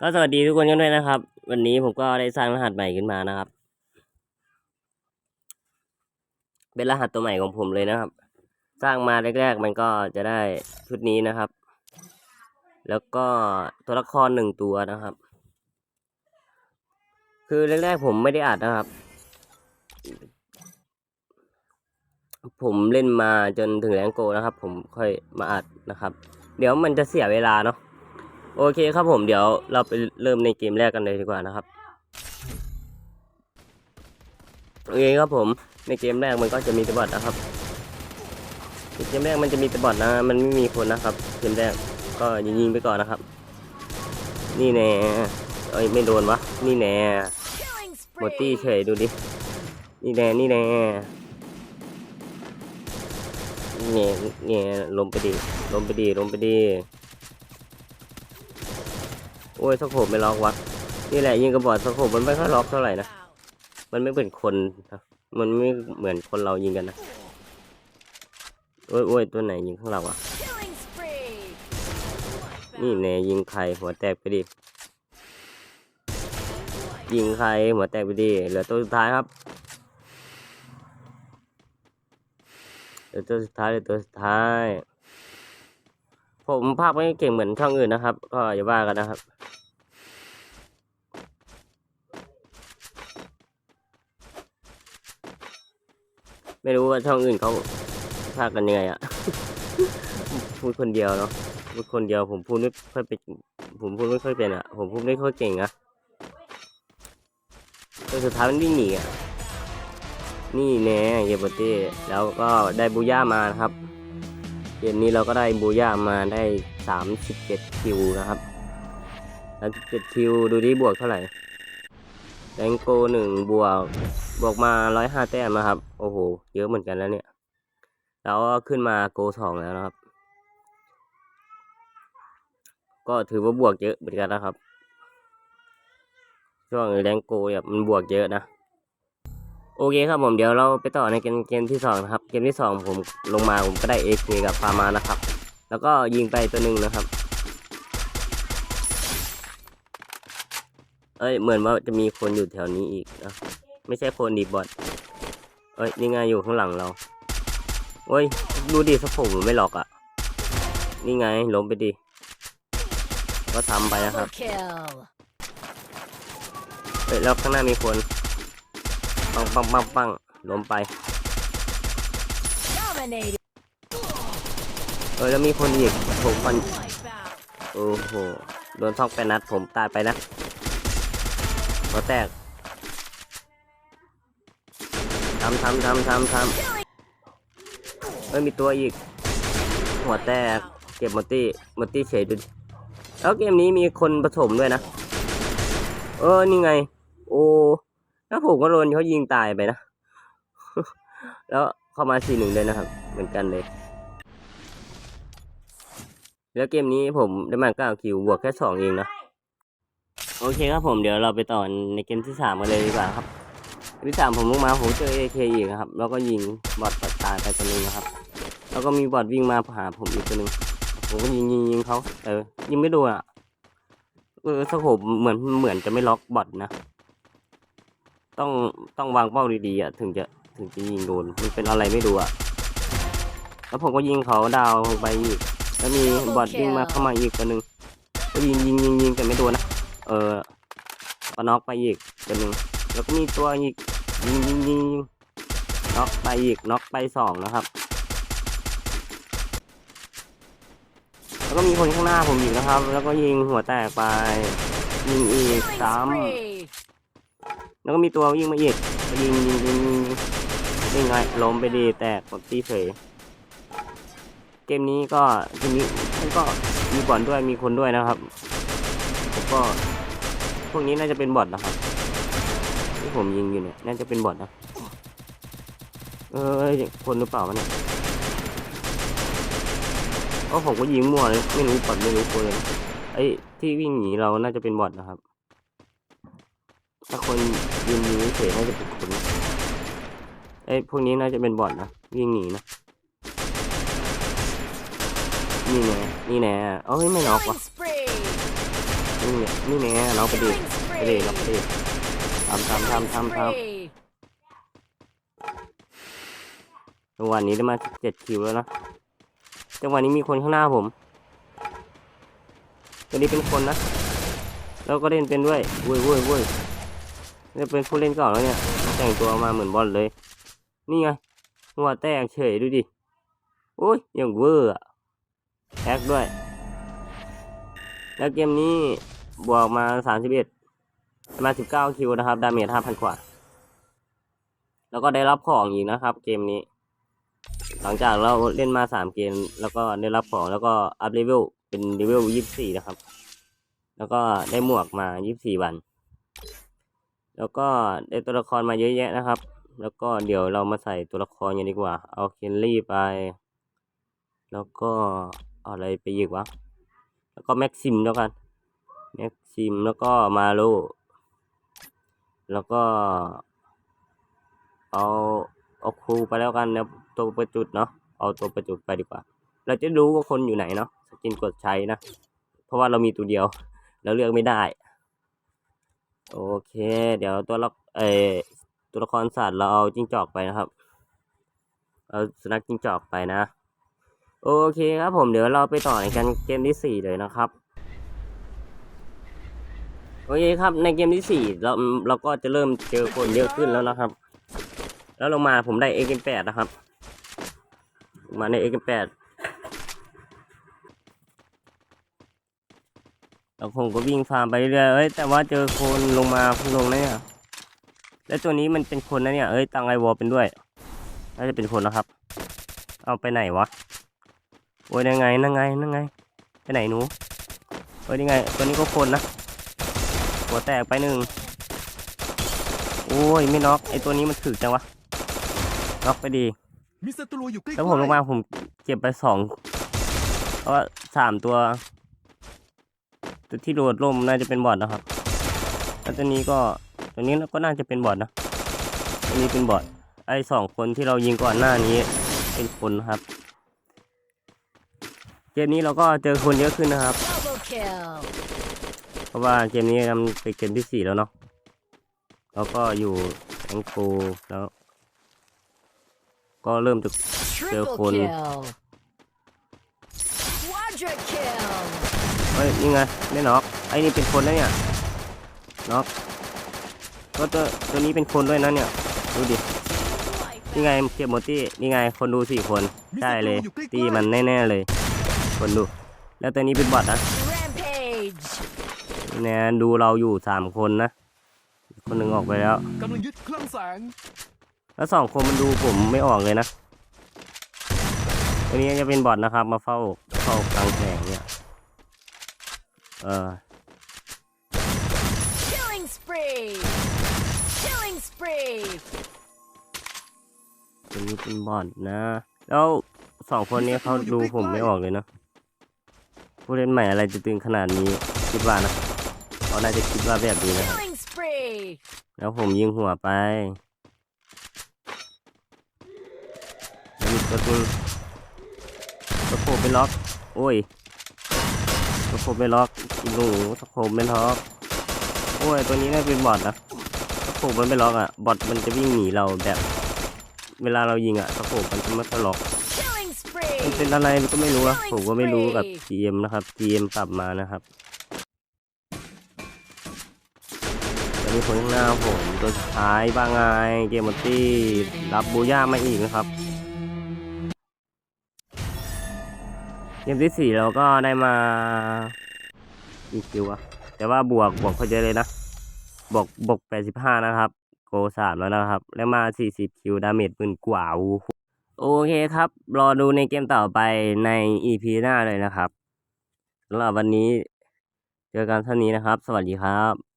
ก็สวัสดีทุกคนกันด้วยนะครับ วันนี้ผมก็ได้สร้างรหัสใหม่ขึ้นมานะครับ เป็นรหัสตัวใหม่ของผมเลยนะครับ สร้างมาแรกๆ มันก็จะได้ชุดนี้นะครับ แล้วก็ตัวละครหนึ่งตัวนะครับ คือแรกๆผมไม่ได้อัดนะครับ ผมเล่นมาจนถึงแรงโกนะครับ ผมค่อยมาอัดนะครับ เดี๋ยวมันจะเสียเวลาเนาะ โอเคครับผมเดี๋ยวเราไปเริ่มในเกมแรกกันเลยดีกว่านะครับโอเคครับผมในเกมแรกมันก็จะมีตบอทนะครับในเกมแรกมันจะมีตบอทนะ มันไม่มีคนนะครับ เกมแรกก็ยิงไปก่อนนะครับ นี่แน่เอ้ยไม่โดนวะนี่แน่หมดตี้เฉยดูดินี่แน่นี่แน่เงี้ยเงี้ยลมไปดีลมไปดีลมไปดี อ้ยสโคปไม่ล็อกวะนี่แหละยิงกระบอกสโคปมันไม่ค่อยล็อกเท่าไหร่นะมันไม่เหมือนคนมันไม่เหมือนคนเรายิงกันนะโอ้ยโอ้ยตัวไหนยิงข้างเราอะนี่แน่ยิงใครหัวแตกไปดิยิงใครหัวแตกไปดิเหลือตัวสุดท้ายครับเหลือตัวสุดท้ายเหลือตัวสุดท้าย ผมภาพไม่เก่งเหมือนช่องอื่นนะครับ ก็อย่าว่ากันนะครับ ไม่รู้ว่าช่องอื่นเขาภาคกันยังไงอะพูดคนเดียวเนาะพูดคนเดียวผมพูดไม่ค่อยเป็นผมพูดไม่ค่อยเป็นอะผมพูดไม่ค่อยเก่งอะตัวสุดท้ายมันวิ่งหนีอะนี่แน่เยบเต้แล้วก็ได้บูย่ามานะครับ มนี้เราก็ได้บูย่ามาได้สามสิบเจ็ดคิวนะครับสามสิบเจ็ดคิวดูดิบวกเท่าไหร่แรงโกหนึ่งบวกบวกมาร้อยห้าแต้มนะครับ โอ้โห เยอะเหมือนกันแล้วเนี่ยแล้วก็ขึ้นมาโกสองแล้วนะครับ ก็ถือว่าบวกเยอะเหมือนกันนะครับ ช่วงแรงโกแบบมันบวกเยอะนะ โอเคครับผมเดี๋ยวเราไปต่อในเกมเกมที่สองนะครับเกมที่สองผมลงมาผมก็ได้เอเคกับฟาร์มานะครับ แล้วก็ยิงไปตัวหนึ่งนะครับ เอ้ยเหมือนว่าจะมีคนอยู่แถวนี้อีกนะไม่ใช่คนดีบอทเอ้ยนี่ไงอยู่ข้างหลังเราเฮ้ยดูดิสะโพกมันไม่ล็อกอะ่ะ นี่ไงล้มไปดิก็ทำไปนะครับ Double kill. เฮ้ยแล้วข้างหน้ามีคน ปังปังปังปังล้มไป Dominating. เออแล้วมีคนอีกผมฟัน Wipeout. โอ้โหโดนซอกไปนัดผมตายไปนะหัวแตกทำทำทำทำทำ Killing. เอ้ยมีตัวอีก หัวแตกเก็บมอตตี้มอตตี้เฉยดูดิแล้วเกมนี้มีคนผสมด้วยนะ เออ นี่ไง โอ้ แล้วผมก็โดนเขายิงตายไปนะ แล้วเข้ามาสี่หนึ่งเลยนะครับ เหมือนกันเลย แล้วเกมนี้ผมได้มาเก้าคิวบวกแค่สองเองนะโอเคครับผมเดี๋ยวเราไปต่อในเกมที่สามกันเลยดีกว่าครับที่สามผมลงมาผมเจอเอเคอีกนะครับ แล้วก็ยิงบอทปัดตายไปตัวหนึงนะครับ แล้วก็มีบอทวิ่งมาหาผมอีกตัวหนึ่งผมก็ยิงยิงยิงเขาเออยิงไม่โดนอะเออสโคปเหมือนเหมือนจะไม่ล็อกบอทนะ ต้องต้องวางเป้าดีๆอะถึงจะถึงจะยิงโดนมันเป็นอะไรไม่รู้อะแล้วผมก็ยิงเขาดาวไปอีกแล้วมีบอทวิ่งมาเข้ามาอีกตัวหนึ่งก็ยิงยิงยิงยิงแต่ไม่โดนนะเออก็น็อกไปอีกตัวหนึ่งแล้วก็มีตัวอีกยิงยิงยิงน็อกไปอีกน็อกไปสองนะครับแล้วก็มีคนข้างหน้าผมอีกนะครับ แล้วก็ยิงหัวแตกไปยิงอีก Killing ซ้ำ แล้วก็มีตัวยิงมาอีกยิงยิงยิงยิงยิงไงล้มไปดีแตกหมตีเฉยเกมนี้ก็ทีนี้มันก็มีบอลด้วยมีคนด้วยนะครับผมก็พวกนี้น่าจะเป็นบอทนะครับ ที่ผมยิงอยู่เนี่ยน่าจะเป็นบอทนะเออคนหรือเปล่าวะเนี่ยก็ผมก็ยิงมั่วเลยไม่รู้บอทไม่รู้คนเลยไอ้ที่วิ่งหนีเราน่าจะเป็นบอทนะครับ ถ้าคนยืนยิงเฉยๆน่าจะเป็นคนไอ้พวกนี้น่าจะเป็นบอทนะวิ่งหนีนะนี่แน่นี่แน่เอ้ยไม่น็อกว่ะ Killing spree. นี่ไงนี่ไงน้องไปดิ Killing ไปดิ spree. น้องไปดิทำทำ Killing ทำทำท spree. ำจังหวะนี้ได้มาเจ็ดคิวแล้วนะจังหวะนี้มีคนข้างหน้าผมตัวนี้เป็นคนนะ แล้วก็เล่นเป็นด้วยเว้ยเว้ยเว้ย นี่เป็นผู้เล่นเก่อนแล้วเนี่ย แต่งตัวมาเหมือนบอลเลย นี่ไง หัวแตกเฉยดูดิ โอ้ยอย่างเวอร์อะแฮกด้วย แล้วเกมนี้บวกมาสามสิบเอ็ดมาสิบเก้าคิวนะครับ ดาเมจห้าพันกว่า แล้วก็ได้รับของอีกนะครับ เกมนี้ หลังจากเราเล่นมาสามเกม แล้วก็ได้รับของ แล้วก็อัพเลเวล เป็นเลเวลยี่สิบสี่นะครับ แล้วก็ได้หมวกมายี่สิบสี่วัน แล้วก็ได้ตัวละครมาเยอะแยะนะครับ แล้วก็เดี๋ยวเรามาใส่ตัวละครกันดีกว่า เอาเคนลี่ไป แล้วก็เอาอะไรไปอีกวะ แล้วก็แม็กซิมแล้วกัน แม็กซิมแล้วก็มาโลแล้วก็ เอาเอาครูไปแล้วกันนะตัวประจุดเนาะ เอาตัวประจุดไปดีกว่า เราจะรู้ว่าคนอยู่ไหนเนาะ สกินกดใช้นะ เพราะว่าเรามีตัวเดียว เราเลือกไม่ได้ โอเค เดี๋ยวตัวละเออตัวละครสัตว์เราเอาจิ้งจอกไปนะครับ เอาสุนัขจิ้งจอกไปนะ โอเคครับผมเดี๋ยวเราไปต่อในกันเกมที่สี่เลยนะครับโอเคครับในเกมที่สี่เราเราก็จะเริ่มเจอคนเยอะขึ้นแล้วนะครับ แล้วลงมาผมได้ X8 นะครับ มาใน X8 แล้วผมก็วิ่งฟาร์มไปเรื่อยๆเอ้ยแต่ว่าเจอคนลงมาคุณลงนะเนี่ยแล้วตัวนี้มันเป็นคนนะเนี่ยเอ้ยตังไอวอลเป็นด้วยน่าจะเป็นคนนะครับ เอาไปไหนวะโอ้ยยังไงนั่งไงนั่งไง ไปไหนหนูโอ้ยยังไง ตัวนี้ก็คนนะหัวแตกไปหนึ่งโอ้ยไม่น็อกไอตัวนี้มันถึกจังวะน็อกไปดีมีศัตรูอยู่ใกล้ๆแล้วผมลงมาผมเก็บไปสองเพราะว่าสามตัว ตัวที่โดดร่มน่าจะเป็นบอทนะครับแล้วตัวนี้ก็ตัวนี้ก็น่าจะเป็นบอทนะตัวนี้เป็นบอทไอ้สองคนที่เรายิงก่อนหน้านี้เป็นคนนะครับเกมนี้เราก็เจอคนเยอะขึ้นนะครับ เพราะว่าเกมนี้มันเป็นเกมที่สี่แล้วเนาะแล้วก็อยู่แองโกแล้ว ก็เริ่มจะ Triple kill. เฮ้ยนี่ไงไม่น็อกไอ้นี่เป็นคนแล้วเนี่ยน็อกก็ตัวตัวนี้เป็นคนด้วยนะเนี่ย ดูดินี่ไงเก็บหมดที่นี่ไงคนดูสี่คนใช่เลยตีมันแน่ๆเลย คนดู แล้วตัวนี้เป็นบอทนะ Rampage. แนนดูเราอยู่สามคนนะ คนหนึ่งออกไปแล้วแสงแล้วสองคนมันดูผมไม่ออกเลยนะตัวนี้จะเป็นบอทนะครับ มาเฝ้าเฝ้ากลางแสงเนี่ย เออ Killing spree. Killing spree. ตัวนี้เป็นบอทนะ แล้วสองคนนี้เขาดูผมไม่ออกเลยนะผู้เล่นใหม่อะไรจะตึงขนาดนี้คิดว่านะเขาน่าจะคิดว่าแบบนี้นะครับ Killing spree. แล้วผมยิงหัวไปแล้วมีตัวตึงตะโขบไปล็อก โอ้ยตะโขบไปล็อกอี หนูตะโขบไม่ล็อกโอ้ยตัวนี้น่าเป็นบอทนะตะโขบมันไม่ล็อกอะบอทมันจะวิ่งหนีเราแบบ เวลาเรายิงอะตะโขบมันจะไม่ค่อยล็อก Killing มัน spree. เป็นอะไรก็ไม่รู้อะผมก็ไม่รู้กับ GM นะครับ GM ปรับมานะครับแล้วมีคนข้างหน้าผมตัวสุดท้ายบ้างไงเกมมอนตี้รับบูย่ามาอีกนะครับเกมที่สี่เราก็ได้มา อีกคิวอะแต่ว่าบวกบวกเขาเยอะเลยนะ บวกบวกแปดสิบห้านะครับ โกสามแล้วนะครับ แล้วมาสี่สิบคิวดาเมจปืนกว่าโอเคครับ รอดูในเกมต่อไปในอีพีหน้าเลยนะครับสำหรับวันนี้ เจอกันเท่านี้นะครับ สวัสดีครับ